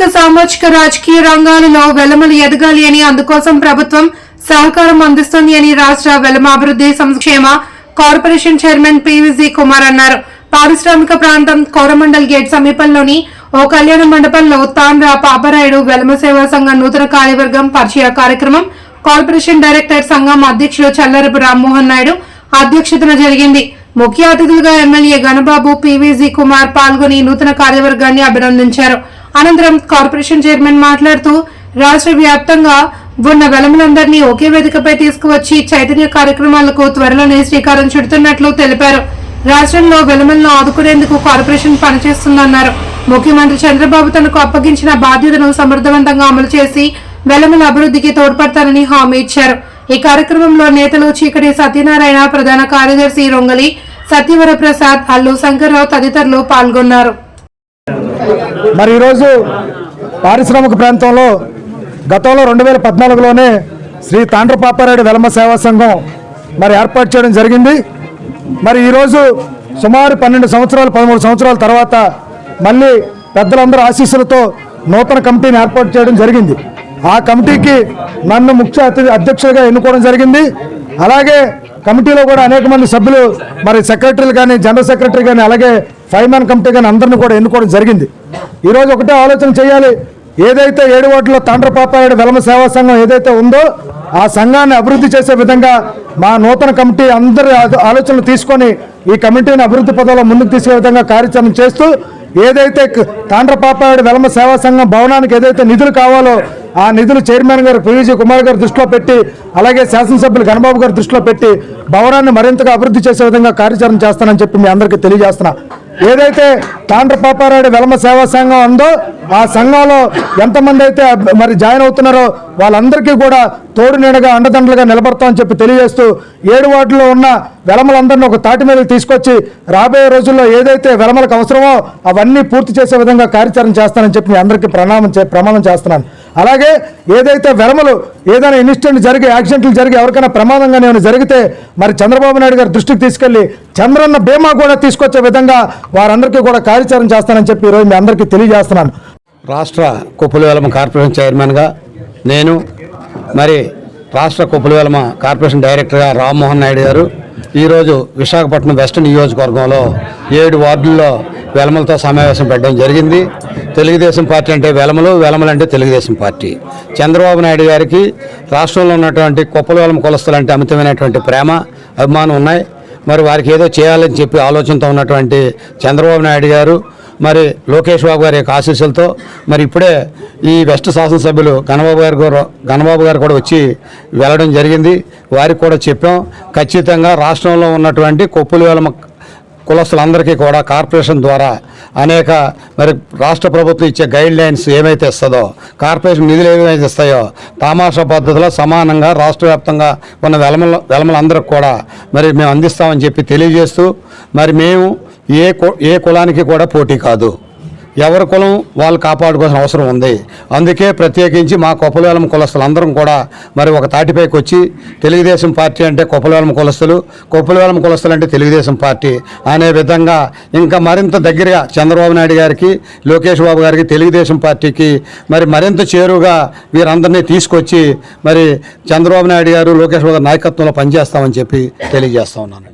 ఆర్థిక సామాజిక రాజకీయ రంగాలలో వెలమలు ఎదగాలి అని అందుకోసం ప్రభుత్వం సహకారం అందిస్తుంది అని రాష్ట్ర వెలమ అభివృద్ధి సంక్షేమ కార్పొరేషన్ చైర్మన్ పివిజి కుమార్ అన్నారు. పారిశ్రామిక ప్రాంతం కోరమండల్ గేట్ సమీపంలోని ఓ కళ్యాణ మండపంలో తాండ్ర పాపరాయుడు వెలమ సేవా సంఘం నూతన కార్యవర్గం పరిచయ కార్యక్రమం కార్పొరేషన్ డైరెక్టర్ సంఘం అధ్యక్షుడు చల్లరపు రామ్మోహన్ నాయుడు అధ్యక్షతన జరిగింది. ముఖ్య అతిథులుగా ఎమ్మెల్యే గణబాబు పివిజి కుమార్ పాల్గొని నూతన కార్యవర్గాన్ని అభినందించారు. అనంతరం కార్పొరేషన్ చైర్మన్ మాట్లాడుతూ రాష్ట్ర వ్యాప్తంగా ఉన్న వెలములందరినీ ఒకే వేదికపై తీసుకువచ్చి చైతన్య కార్యక్రమాలకు త్వరలోనే శ్రీకారం చుడుతున్నట్లు తెలిపారు. రాష్ట్రంలో వెలమలను ఆదుకునేందుకు కార్పొరేషన్ పనిచేస్తుందన్నారు. ముఖ్యమంత్రి చంద్రబాబు తనకు అప్పగించిన బాధ్యతను సమర్థవంతంగా అమలు చేసి వెలమల అభివృద్ధికి తోడ్పడతారని హామీ ఇచ్చారు. ఈ కార్యక్రమంలో నేతలు చీకటి సత్యనారాయణ ప్రధాన కార్యదర్శి రొంగలి సత్యవర ప్రసాద్ అల్లు శంకర్రావు తదితరులు పాల్గొన్నారు. మరి ఈరోజు పారిశ్రామిక ప్రాంతంలో గతంలో రెండు వేల పద్నాలుగులోనే శ్రీ తాండ్రపాపారెడ్డి వెలమ సేవా సంఘం మరి ఏర్పాటు చేయడం జరిగింది. మరి ఈరోజు సుమారు పన్నెండు సంవత్సరాలు పదమూడు సంవత్సరాల తర్వాత మళ్ళీ పెద్దలందరూ ఆశీస్సులతో నూతన కమిటీని ఏర్పాటు చేయడం జరిగింది. ఆ కమిటీకి నన్ను ముఖ్య అతిథి అధ్యక్షుడిగా ఎన్నుకోవడం జరిగింది. అలాగే కమిటీలో కూడా అనేక మంది సభ్యులు మరి సెక్రటరీలు కానీ జనరల్ సెక్రటరీ కానీ అలాగే ఫైవ్ మ్యాన్ కమిటీ కానీ అందరిని కూడా ఎన్నుకోవడం జరిగింది. ఈరోజు ఒకటే ఆలోచన చేయాలి. ఏదైతే ఏడు వాటిలో తాండ్రపాపాయుడు వెలమ సేవా సంఘం ఏదైతే ఉందో ఆ సంఘాన్ని అభివృద్ధి చేసే విధంగా మా నూతన కమిటీ అందరి ఆలోచనలు తీసుకొని ఈ కమిటీని అభివృద్ధి పదంలో ముందుకు తీసుకే విధంగా కార్యాచరణ చేస్తూ ఏదైతే క- తాండ్రపాపాయుడు వెలమ సేవా సంఘం భవనానికి ఏదైతే నిధులు కావాలో ఆ నిధులు చైర్మన్ గారు పివిజీ కుమార్ గారు దృష్టిలో పెట్టి అలాగే శాసనసభ్యులు గణబాబు గారు దృష్టిలో పెట్టి భవనాన్ని మరింతగా అభివృద్ధి చేసే విధంగా కార్యాచరణ చేస్తానని చెప్పి మీ అందరికీ తెలియజేస్తున్నా. ఏదైతే తాండ్ర పాపారాయుడు వెలమ సేవా సంఘం ఉందో ఆ సంఘంలో ఎంతమంది అయితే మరి జాయిన్ అవుతున్నారో వాళ్ళందరికీ కూడా తోడు నీడగా అండదండలుగా నిలబడతామని చెప్పి తెలియజేస్తూ ఏడు వార్డులో ఉన్న వెలమలందరినీ ఒక తాటి మీద తీసుకొచ్చి రాబోయే రోజుల్లో ఏదైతే వెలమలకు అవసరమో అవన్నీ పూర్తి చేసే విధంగా కార్యాచరణ చేస్తానని చెప్పి మీ అందరికీ ప్రణామం చే ప్రమాణం చేస్తున్నాను. అలాగే ఏదైతే వెరమలు ఏదైనా ఇన్సిడెంట్ జరిగి యాక్సిడెంట్లు జరిగి ఎవరికైనా ప్రమాదంగా ఏమైనా జరిగితే మరి చంద్రబాబు నాయుడు గారి దృష్టికి తీసుకెళ్ళి చంద్రన్న బీమా కూడా తీసుకొచ్చే విధంగా వారందరికీ కూడా కార్యాచరణ చేస్తానని చెప్పి ఈరోజు మీ అందరికీ తెలియజేస్తున్నాను. రాష్ట్ర కుప్పలవేలమ కార్పొరేషన్ చైర్మన్గా నేను మరి రాష్ట్ర కుప్పలవేలమ కార్పొరేషన్ డైరెక్టర్గా రామ్మోహన్ నాయుడు గారు ఈరోజు విశాఖపట్నం వెస్ట్ నియోజకవర్గంలో ఏడు వార్డుల్లో వెలమలతో సమావేశం పెట్టడం జరిగింది. తెలుగుదేశం పార్టీ అంటే వెలమలు వెలమలు అంటే తెలుగుదేశం పార్టీ. చంద్రబాబు నాయుడు గారికి రాష్ట్రంలో ఉన్నటువంటి కుప్పలవేలమ కులస్తులు అంటే అమితమైనటువంటి ప్రేమ అభిమానం ఉన్నాయి. మరి వారికి ఏదో చేయాలని చెప్పి ఆలోచనతో ఉన్నటువంటి చంద్రబాబు నాయుడు గారు మరి లోకేష్ బాబు గారి యొక్క ఆశీస్సులతో మరి ఇప్పుడే ఈ వెస్ట్ శాసనసభ్యులు గణబాబు గారు కూడా గణబాబు గారు కూడా వచ్చి వెళ్ళడం జరిగింది. వారికి కూడా చెప్పాం ఖచ్చితంగా రాష్ట్రంలో ఉన్నటువంటి కొప్పులు వేలమ కులస్తులందరికీ కూడా కార్పొరేషన్ ద్వారా అనేక మరి రాష్ట్ర ప్రభుత్వం ఇచ్చే గైడ్ లైన్స్ ఏమైతే ఇస్తుందో కార్పొరేషన్ నిధులు ఏమైతే ఇస్తాయో తామాషా పద్ధతిలో సమానంగా రాష్ట్ర వ్యాప్తంగా ఉన్న వెలమల వెలమలందరికి కూడా మరి మేము అందిస్తామని చెప్పి తెలియజేస్తూ మరి మేము ఏ కు- ఏ కులానికి కూడా పోటీ కాదు. ఎవరి కులం వాళ్ళు కాపాడుకోవాల్సిన అవసరం ఉంది. అందుకే ప్రత్యేకించి మా కొప్పలవేలం కులస్తులందరం కూడా మరి ఒక తాటిపైకి వచ్చి తెలుగుదేశం పార్టీ అంటే కొప్పలవేలం కులస్తులు కొప్పలవేలం కులస్తులు అంటే తెలుగుదేశం పార్టీ అనే విధంగా ఇంకా మరింత దగ్గరగా చంద్రబాబు నాయుడు గారికి లోకేష్ బాబు గారికి తెలుగుదేశం పార్టీకి మరి మరింత చేరువుగా వీరందరినీ తీసుకొచ్చి మరి చంద్రబాబు నాయుడు గారు లోకేష్ బాబు నాయకత్వంలో పనిచేస్తామని చెప్పి తెలియజేస్తా ఉన్నాను